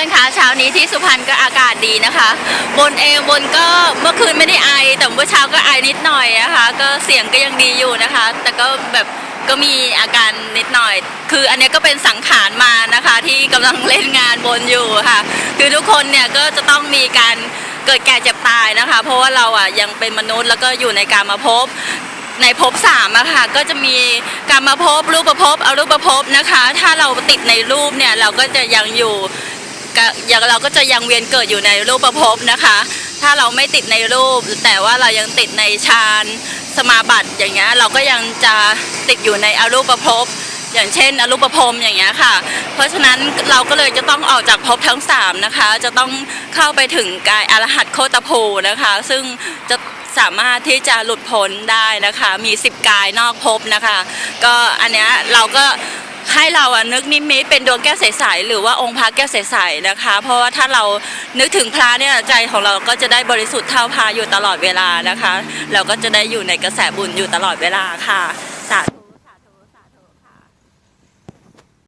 ื่อนๆคะเช้านี้ที่สุพรรณก็อากาศดีนะคะ บนเองบนก็เมื่อคืนไม่ได้ไอ แต่เมื่อเช้าก็ไอนิดหน่อยนะคะ ก็เสียงก็ยังดีอยู่นะคะ แต่ก็แบบก็มีอาการนิดหน่อย คืออันนี้ก็เป็นสังขารมานะคะ ที่กำลังเล่นงานบนอยู่ค่ะ คือทุกคนเนี่ยก็จะต้องมีการเกิดแก่เจ็บตายนะคะ เพราะว่าเราอะยังเป็นมนุษย์แล้วก็อยู่ในการมาพบในภพสามอะค่ะก็จะมีการมาพบรูปภพบอรูปภพบนะคะ ถ้าเราติดในรูปเนี่ยเราก็จะยังอยู่ ยังเราก็จะยังเวียนเกิดอยู่ในรูปภพนะคะ ถ้าเราไม่ติดในรูป แต่ว่าเรายังติดในฌานสมาบัติอย่างเงี้ยเราก็ยังจะติดอยู่ในอรูปภพอย่างเช่นอรูปภพอย่างเงี้ยค่ะ เพราะฉะนั้นเราก็เลยจะต้องออกจากภพทั้งสามนะคะ จะต้องเข้าไปถึงกายอรหัตโคตภูนะคะ ซึ่งจะสามารถที่จะหลุดพ้นได้นะคะ มี 10 กายนอกภพนะคะ ก็อันเนี้ยเราก็ ให้เราอะนึกนิมิตเป็นดวงแก้วใสๆหรือว่าองค์พระแก้วใสๆนะคะ เพราะว่าถ้าเรานึกถึงพระเนี่ยใจของเราก็จะได้บริสุทธิ์เท่าพระอยู่ตลอดเวลานะคะ เราก็จะได้อยู่ในกระแสบุญอยู่ตลอดเวลาค่ะสาธุ